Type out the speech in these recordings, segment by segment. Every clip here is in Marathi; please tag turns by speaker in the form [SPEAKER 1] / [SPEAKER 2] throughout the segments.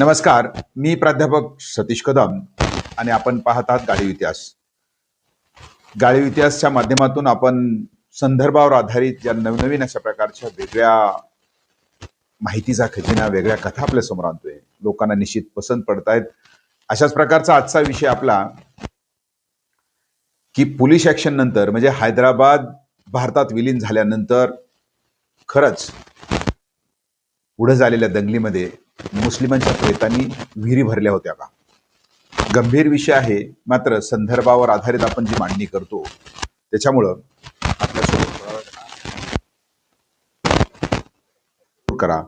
[SPEAKER 1] नमस्कार मी प्राध्यापक सतीश कदम आणि आपण पाहत आहात इतिहास. गाळीव इतिहासच्या माध्यमातून आपण संदर्भावर आधारित या नवनवीन अशा प्रकारच्या वेगळ्या माहितीचा खजिना वेगळ्या कथा आपल्यासमोर आणतोय. लोकांना निश्चित पसंत पडतायत. अशाच प्रकारचा आजचा विषय आपला की पोलीस ऍक्शन नंतर म्हणजे हैदराबाद भारतात विलीन झाल्यानंतर खरंच पुढे झालेल्या दंगलीमध्ये मुस्लिमांच्या प्रेतांनी विहिरी भरल्या होत्या का? गंभीर विषय आहे मात्र संदर्भावर आधारित आपण जी मांडणी करतो त्याच्यामुळं आपल्यासोबत करा.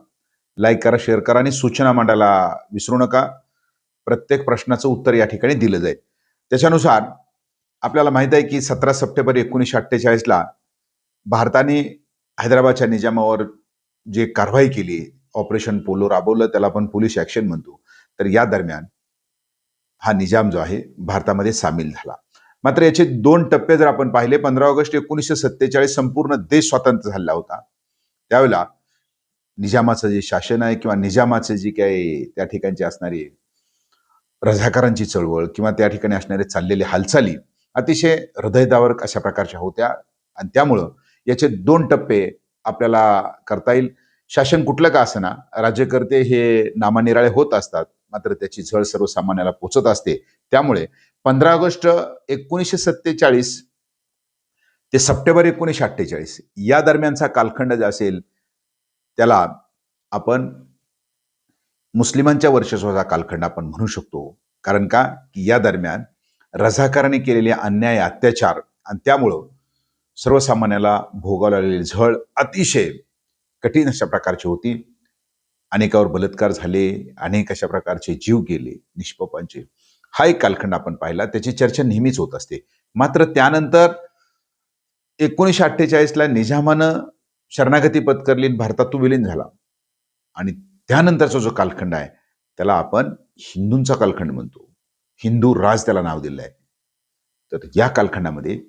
[SPEAKER 1] लाईक करा शेअर करा आणि सूचना मांडायला विसरू नका. प्रत्येक प्रश्नाचं उत्तर या ठिकाणी दिलं जाईल. त्याच्यानुसार आपल्याला माहीत आहे की सतरा सप्टेंबर एकोणीसशे अठ्ठेचाळीसला भारताने हैदराबादच्या निजामावर जे कारवाई केली ऑपरेशन पोलो राबवलं त्याला आपण पोलीस ऍक्शन म्हणतो. तर या दरम्यान हा निजाम जो आहे भारतामध्ये सामील झाला. मात्र याचे दोन टप्पे जर आपण पाहिले पंधरा ऑगस्ट एकोणीसशे सत्तेचाळीस संपूर्ण देश स्वतंत्र झाला होता. त्यावेळेला निजामाचं जे शासन आहे किंवा निजामाचे जी काही त्या ठिकाणची असणारी रझाकारांची चळवळ किंवा त्या ठिकाणी असणारे चाललेले हालचाली अतिशय हृदयदावक अशा प्रकारच्या होत्या. आणि त्यामुळं याचे दोन टप्पे आपल्याला करता येईल. शासन कुठलं का असना राज्यकर्ते हे नामानिराळे होत असतात मात्र त्याची झळ सर्वसामान्याला पोचत असते. त्यामुळे पंधरा ऑगस्ट एकोणीसशे सत्तेचाळीस ते सप्टेंबर एकोणीसशे अठ्ठेचाळीस या दरम्यानचा कालखंड जे असेल त्याला आपण मुस्लिमांच्या वर्चस्वाचा कालखंड आपण म्हणू शकतो. कारण का? की या दरम्यान रझाकारांनी केलेले अन्याय अत्याचार आणि त्यामुळं सर्वसामान्याला भोगावलेली झळ अतिशय कठीण अशा प्रकारची होती. अनेकावर बलात्कार झाले अनेक अशा प्रकारचे जीव गेले निष्पापांचे. हा एक कालखंड आपण पाहिला. त्याची चर्चा नेहमीच होत असते. मात्र त्यानंतर एकोणीसशे अठ्ठेचाळीसला निजामानं शरणागती पत्करली भारतात तो विलीन झाला. आणि त्यानंतरचा जो कालखंड आहे त्याला आपण हिंदूंचा कालखंड म्हणतो. हिंदू राज त्याला नाव दिलं आहे तर या कालखंडामध्ये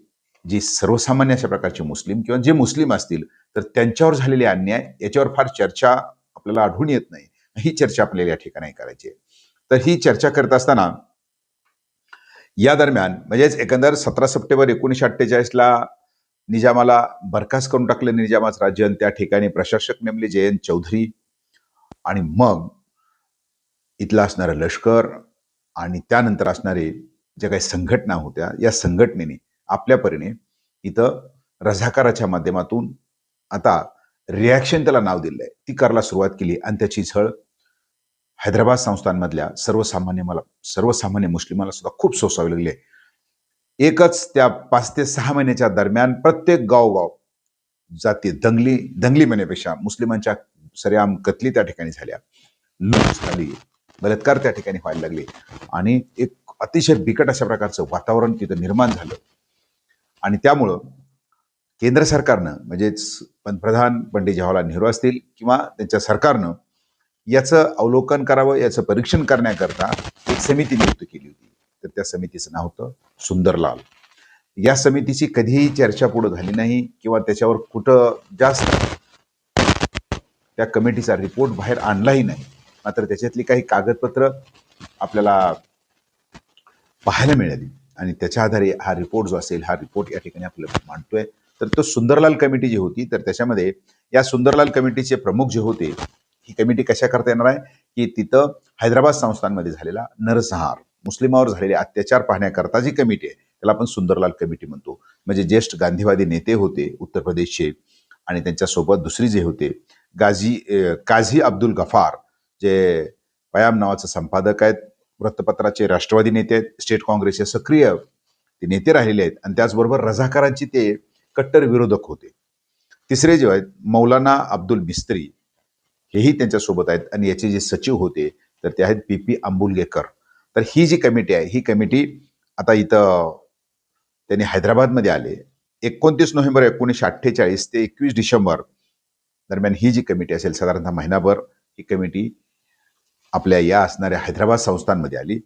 [SPEAKER 1] जी सर्वसामान्य अशा प्रकारचे मुस्लिम किंवा जे मुस्लिम असतील तर त्यांच्यावर झालेले अन्याय याच्यावर फार चर्चा आपल्याला आढळून येत नाही. ही चर्चा आपल्याला या ठिकाणी करायची आहे. तर ही चर्चा करत असताना या दरम्यान म्हणजेच एकंदर सतरा सप्टेंबर एकोणीसशे अठ्ठेचाळीसला निजामाला बरखास्त करून टाकलं निजामाचं राज्य आणि त्या ठिकाणी प्रशासक नेमले जयंत चौधरी आणि मग इथला असणारं लष्कर आणि त्यानंतर असणारे ज्या काही संघटना होत्या या संघटनेने आपल्या परीने इथं रझाकाराच्या माध्यमातून आता रिॲक्शन त्याला नाव दिलंय. ती करायला सुरुवात केली आणि त्याची झळ हैदराबाद संस्थांमधल्या सर्वसामान्य मला सर्वसामान्य मुस्लिमाला सुद्धा खूप सोसावी लागली आहे. एकच त्या पाच ते सहा महिन्याच्या दरम्यान प्रत्येक गावगाव जाती दंगली दंगली म्हणण्यापेक्षा मुस्लिमांच्या सरेआम कतली त्या ठिकाणी झाल्या. लूट झाली बलात्कार त्या ठिकाणी व्हायला लागले. आणि एक अतिशय बिकट अशा प्रकारचं वातावरण तिथं निर्माण झालं. आणि त्यामुळं केंद्र सरकारनं म्हणजेच पंतप्रधान पंडित जवाहरलाल नेहरू असतील किंवा त्यांच्या सरकारनं याचं अवलोकन करावं याचं परीक्षण करण्याकरता एक समिती नियुक्त केली होती. तर त्या समितीचं नाव होतं सुंदरलाल. या समितीची कधीही चर्चा पुढे झाली नाही किंवा त्याच्यावर कुठं जास्त त्या कमिटीचा रिपोर्ट बाहेर आणलाही नाही. मात्र त्याच्यातली काही कागदपत्र आपल्याला पाहायला मिळाली. आणि त्याच्या आधारे हा रिपोर्ट जो असेल हा रिपोर्ट या ठिकाणी आपल्याला मांडतोय. तर तो सुंदरलाल कमिटी जी होती तर त्याच्यामध्ये या सुंदरलाल कमिटीचे प्रमुख जे होते ही कमिटी कशा करता येणार आहे? की तिथं हैदराबाद संस्थांमध्ये झालेला नरसंहार मुस्लिमावर झालेले अत्याचार पाहण्याकरता जी कमिटी आहे त्याला आपण सुंदरलाल कमिटी म्हणतो. म्हणजे ज्येष्ठ गांधीवादी नेते होते उत्तर प्रदेशचे आणि त्यांच्यासोबत दुसरी जे होते गाझी काझी अब्दुल गफार जे पयाम नावाचं संपादक आहेत वृत्तपत्राचे राष्ट्रवादी नेते आहेत स्टेट काँग्रेसचे सक्रिय ते नेते राहिलेले आहेत. आणि त्याचबरोबर रझाकारांची ते कट्टर विरोधक होते. तिसरे जे आहेत मौलाना अब्दुल मिस्त्री हेही त्यांच्यासोबत आहेत आणि याचे जे सचिव होते तर ते आहेत पी पी आंबुलगेकर. तर ही जी कमिटी आहे ही कमिटी आता इथं त्यांनी हैदराबादमध्ये आले. एकोणतीस नोव्हेंबर एकोणीसशे अठ्ठेचाळीस ते एकवीस डिसेंबर दरम्यान ही जी कमिटी असेल साधारणतः महिनाभर ही कमिटी आपल्या या असणाऱ्या हैदराबाद संस्थांमध्ये आली.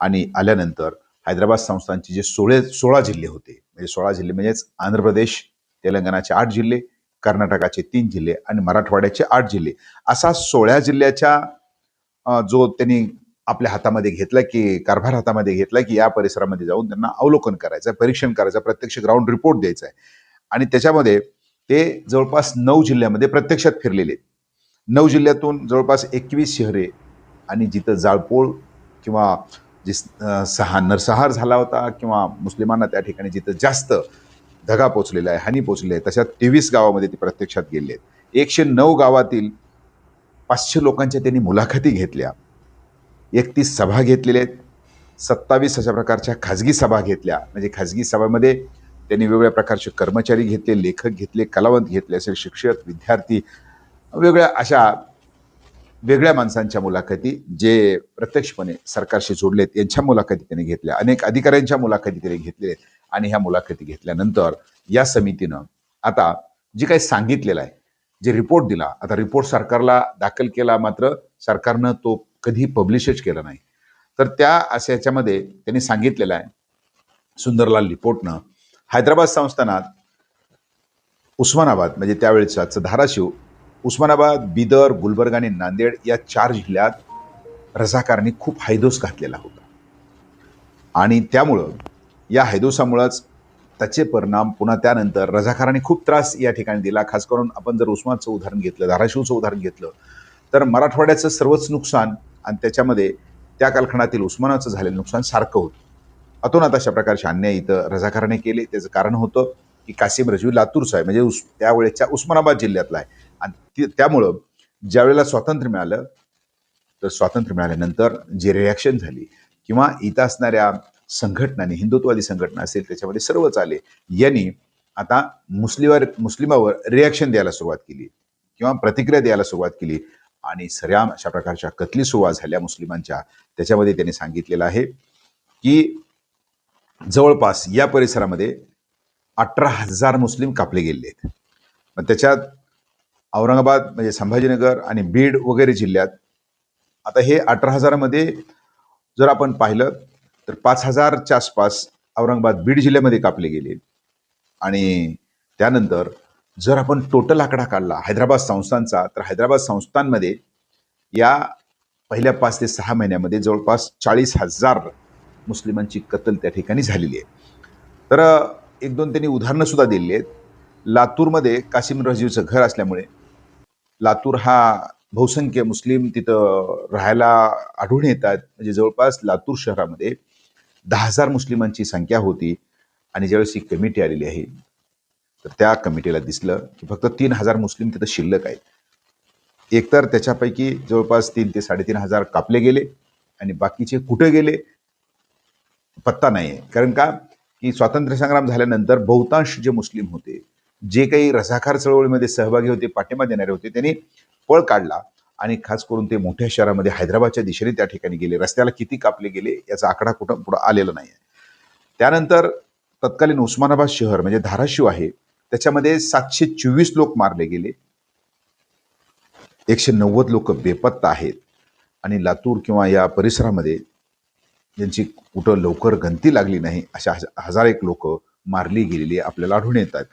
[SPEAKER 1] आणि आल्यानंतर हैदराबाद संस्थांचे जे सोळे सोळा जिल्हे होते म्हणजे सोळा जिल्हे म्हणजेच आंध्र प्रदेश तेलंगणाचे आठ जिल्हे कर्नाटकाचे तीन जिल्हे आणि मराठवाड्याचे आठ जिल्हे. असा सोळा जिल्ह्याच्या जो त्यांनी आपल्या हातामध्ये घेतला की कारभार हातामध्ये घेतला की या परिसरामध्ये जाऊन त्यांना अवलोकन करायचं आहे परीक्षण करायचं प्रत्यक्ष ग्राउंड रिपोर्ट द्यायचा आहे. आणि त्याच्यामध्ये ते जवळपास नऊ जिल्ह्यामध्ये प्रत्यक्षात फिरलेले आहेत. नऊ जिल्ह्यातून जवळपास एकवीस शहरे आणि जिथं जाळपोळ किंवा जे सहा नरसंहार झाला होता किंवा मुस्लिमांना त्या ठिकाणी जिथं जास्त धगा पोचलेला आहे हानी पोचलेली आहे तशा तेवीस गावामध्ये ते प्रत्यक्षात गेले आहेत एकशे नऊ गावातील पाचशे लोकांच्या त्यांनी मुलाखती घेतल्या. एकतीस सभा घेतलेल्या आहेत. सत्तावीस अशा प्रकारच्या खाजगी सभा घेतल्या. म्हणजे खाजगी सभामध्ये त्यांनी वेगवेगळ्या प्रकारचे कर्मचारी घेतले लेखक घेतले कलावंत घेतले असे शिक्षक विद्यार्थी वेगळ्या अशा वेगळ्या माणसांच्या मुलाखती जे प्रत्यक्षपणे सरकारशी जोडलेत यांच्या मुलाखती त्यांनी घेतल्या. अनेक अधिकाऱ्यांच्या मुलाखती त्यांनी घेतलेल्या आहेत. आणि ह्या मुलाखती घेतल्यानंतर या समितीनं आता जे काही सांगितलेलं आहे जे रिपोर्ट दिला आता रिपोर्ट सरकारला दाखल केला मात्र सरकारनं तो कधी पब्लिशच केला नाही. तर त्या अशा याच्यामध्ये त्यांनी सांगितलेलं आहे सुंदरलाल रिपोर्टनं हैदराबाद संस्थानात उस्मानाबाद म्हणजे त्यावेळेचं आजचं धाराशिव उस्मानाबाद बिदर गुलबर्ग आणि नांदेड या चार जिल्ह्यात रझाकारांनी खूप हैदोस घातलेला होता. आणि त्यामुळं या हैदोसामुळंच त्याचे परिणाम पुन्हा त्यानंतर रझाकारांनी खूप त्रास या ठिकाणी दिला. खास करून आपण जर उस्मानचं उदाहरण घेतलं धाराशिवचं उदाहरण घेतलं तर मराठवाड्याचं सर्वच नुकसान आणि त्याच्यामध्ये त्या कालखंडातील उस्मानाचं झालेलं नुकसान सारखं होतं. अतोनात अशा प्रकारचे अन्याय इथं रझाकाराने केले. त्याचं कारण होतं की कासिम रजवी लातूरचा आहे. म्हणजे उस त्यावेळेच्या उस्मानाबाद जिल्ह्यातला आहे. आणि ती त्यामुळं ज्यावेळेला स्वातंत्र्य मिळालं तर स्वातंत्र्य मिळाल्यानंतर जी रिॲक्शन झाली किंवा इथं असणाऱ्या संघटनांनी हिंदुत्ववादी संघटना असेल त्याच्यामध्ये सर्वच आले यांनी आता मुस्लिमावर मुस्लिमावर रिॲक्शन द्यायला सुरुवात केली किंवा प्रतिक्रिया द्यायला सुरुवात केली आणि सऱ्याम अशा प्रकारच्या कतली सुरुवात झाल्या मुस्लिमांच्या त्याच्यामध्ये त्यांनी सांगितलेलं आहे की जवळपास या परिसरामध्ये अठरा हजार मुस्लिम कापले गेले आहेत. मग त्याच्यात औरंगाबाद म्हणजे संभाजीनगर आणि बीड वगैरे जिल्ह्यात आता हे अठरा हजारामध्ये जर आपण पाहिलं तर पाच हजारच्या आसपास औरंगाबाद बीड जिल्ह्यामध्ये कापले गेले. आणि त्यानंतर जर आपण टोटल आकडा काढला हैदराबाद संस्थांचा तर हैदराबाद संस्थांमध्ये या पहिल्या पाच ते सहा महिन्यामध्ये जवळपास चाळीस हजार मुस्लिमांची कत्तल त्या ठिकाणी झालेली आहे. तर एक दोन त्यांनी उदाहरणंसुद्धा दिलेली आहेत. लातूरमध्ये कासिम रजीवचं घर असल्यामुळे लातूर हा बहुसंख्य मुस्लिम तिथं राहायला आढळून येतात म्हणजे जवळपास लातूर शहरामध्ये दहा हजार मुस्लिमांची संख्या होती आणि ज्यावेळेस ही कमिटी आलेली आहे तर त्या कमिटीला दिसलं की फक्त तीन हजार मुस्लिम तिथं शिल्लक आहेत. एकतर त्याच्यापैकी जवळपास तीन ते साडेतीन हजार कापले गेले आणि बाकीचे कुठे गेले? पत्ता नाही आहे कारण का? की स्वातंत्र्य संग्राम झाल्यानंतर बहुतांश जे मुस्लिम होते जे काही रझाकार चळवळीमध्ये सहभागी होते पाठिंबा देणारे होते त्यांनी पळ काढला आणि खास करून ते मोठ्या शहरामध्ये हैदराबादच्या दिशेने त्या ठिकाणी गेले. रस्त्याला किती कापले गेले याचा आकडा कुठं पुढं आलेला नाही आहे त्यानंतर तत्कालीन उस्मानाबाद शहर म्हणजे धाराशिव आहे त्याच्यामध्ये सातशे चोवीस लोक मारले गेले. एकशे नव्वद लोक बेपत्ता आहेत. आणि लातूर किंवा या परिसरामध्ये ज्यांची कुठं लवकर गंती लागली नाही अशा हजार एक लोक मारली गेलेली आपल्याला आढळून येतात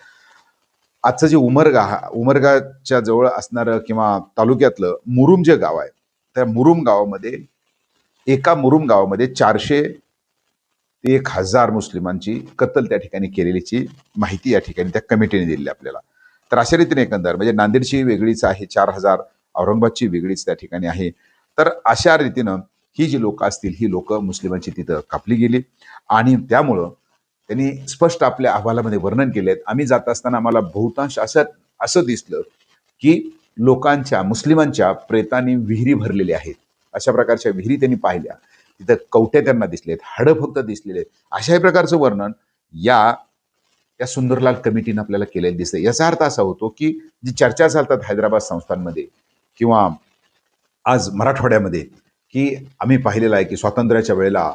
[SPEAKER 1] आजचं जे उमरगा हा- उमरगाच्या जवळ असणारं किंवा तालुक्यातलं मुरुम जे गाव आहे त्या मुरुम गावामध्ये एका मुरुम गावामध्ये चारशे ते एक हजार मुस्लिमांची कत्तल त्या ठिकाणी केलेलीची माहिती या ठिकाणी त्या कमिटीने दिली आपल्याला. तर अशा रीतीने एकंदर म्हणजे नांदेडची वेगळीच आहे चार हजार औरंगाबादची वेगळीच त्या ठिकाणी आहे. तर अशा रीतीनं ही जी लोक असतील ही लोक मुस्लिमांची तिथं कापली गेली आणि त्यामुळं त्यांनी स्पष्ट आपल्या अहवालामध्ये वर्णन केले आहेत आम्ही जात असताना आम्हाला बहुतांश असं असं दिसलं की लोकांच्या मुस्लिमांच्या प्रेतांनी विहिरी भरलेल्या आहेत. अशा प्रकारच्या विहिरी त्यांनी पाहिल्या. तिथं कवटे त्यांना दिसलेत हाडं फक्त दिसलेले आहेत. अशाही प्रकारचं वर्णन या या सुंदरलाल कमिटीनं आपल्याला केलेलं दिसतं याचा अर्थ असा होतो की जी चर्चा चालतात हैदराबाद संस्थांमध्ये किंवा आज मराठवाड्यामध्ये की आम्ही पाहिलेलं आहे की स्वातंत्र्याच्या वेळेला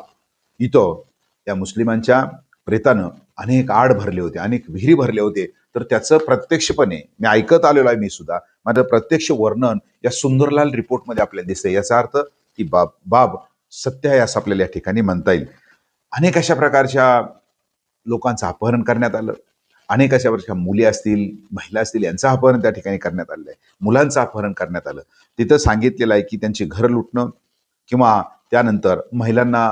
[SPEAKER 1] इथं या मुस्लिमांच्या प्रेतानं अनेक आड भरले होते अनेक विहिरी भरले होते. तर त्याचं प्रत्यक्षपणे मी ऐकत आलेलो आहे मी सुद्धा मात्र प्रत्यक्ष वर्णन या सुंदरलाल रिपोर्टमध्ये आपल्याला दिसतंय. याचा अर्थ की बाब बाब सत्य आहे असं आपल्याला या ठिकाणी म्हणता येईल. अनेक अशा प्रकारच्या लोकांचं अपहरण करण्यात आलं. अनेक अशा प्रकारच्या मुली असतील महिला असतील यांचं अपहरण त्या ठिकाणी करण्यात आलेलं आहे. मुलांचं अपहरण करण्यात आलं. तिथं सांगितलेलं आहे की त्यांची घर लुटणं किंवा त्यानंतर महिलांना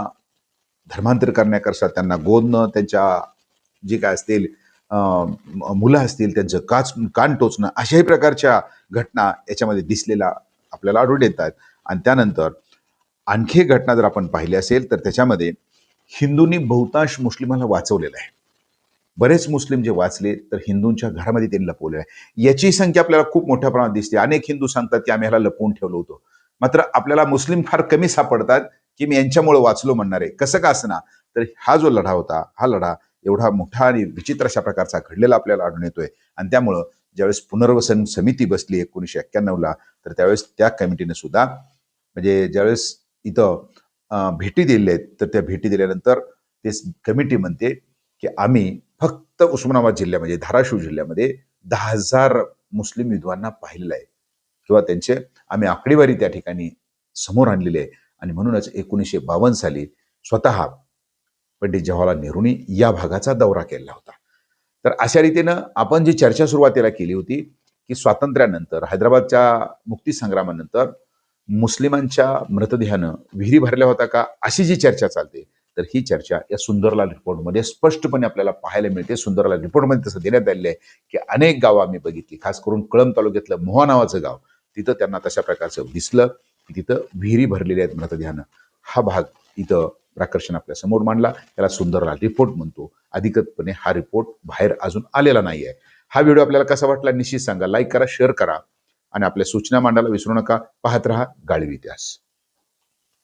[SPEAKER 1] धर्मांतर करण्याकरता त्यांना गोदणं त्यांच्या जी काय असतील मुलं असतील त्यांचं काच कान टोचणं अशाही प्रकारच्या घटना याच्यामध्ये दिसलेल्या आपल्याला आढळून येत आहेत आणि त्यानंतर आणखी एक घटना जर आपण पाहिली असेल तर त्याच्यामध्ये हिंदूंनी बहुतांश मुस्लिमांना वाचवलेलं आहे. बरेच मुस्लिम जे वाचले तर हिंदूंच्या घरामध्ये त्यांनी लपवले आहे. याची संख्या आपल्याला खूप मोठ्या प्रमाणात दिसते. अनेक हिंदू सांगतात की आम्ही ह्याला लपवून ठेवलं होतं. मात्र आपल्याला मुस्लिम फार कमी सापडतात की मी यांच्यामुळे वाचलो म्हणणार. आहे कसं का असणार तर हा जो लढा होता हा लढा एवढा मोठा आणि विचित्र अशा प्रकारचा घडलेला आपल्याला आढळून येतोय. आणि त्यामुळं ज्यावेळेस पुनर्वसन समिती बसली एकोणीसशे एक्क्याण्णवला तर त्यावेळेस त्या कमिटीने सुद्धा म्हणजे ज्यावेळेस इथं भेटी दिलेल्या आहेत तर त्या भेटी दिल्यानंतर ते कमिटी म्हणते की आम्ही फक्त उस्मानाबाद जिल्ह्यामध्ये धाराशिव जिल्ह्यामध्ये दहा हजार मुस्लिम विधवांना पाहिलेलं आहे किंवा त्यांचे आम्ही आकडेवारी त्या ठिकाणी समोर आणलेली आहे. आणि म्हणूनच एकोणीसशे बावन्न साली स्वतः पंडित जवाहरलाल नेहरूंनी या भागाचा दौरा केला होता. तर अशा रीतीनं आपण जी चर्चा सुरुवातीला केली होती की स्वातंत्र्यानंतर हैदराबादच्या मुक्तीसंग्रामानंतर मुस्लिमांच्या मृतदेहानं विहिरी भरल्या होता का अशी जी चर्चा चालते तर ही चर्चा या सुंदरलाल रिपोर्टमध्ये स्पष्टपणे आपल्याला पाहायला मिळते. सुंदरलाल रिपोर्टमध्ये तसं देण्यात आलेलं आहे की अनेक गावं आम्ही बघितली खास करून कळंब तालुक्यातलं मोहा नावाचं गाव. तिथं त्यांना तशा प्रकारचं दिसलं की तिथं विहिरी भरलेल्या आहेत मृतदेहानं. हा भाग इथं प्रकर्षण आपल्यासमोर मांडला. त्याला सुंदरलाल रिपोर्ट म्हणतो. अधिकृतपणे हा रिपोर्ट बाहेर अजून आलेला नाही आहे हा व्हिडिओ आपल्याला कसा वाटला निश्चित सांगा. लाईक करा शेअर करा आणि आपल्या सूचना मांडायला विसरू नका. पाहत राहा गाळवी इतिहास.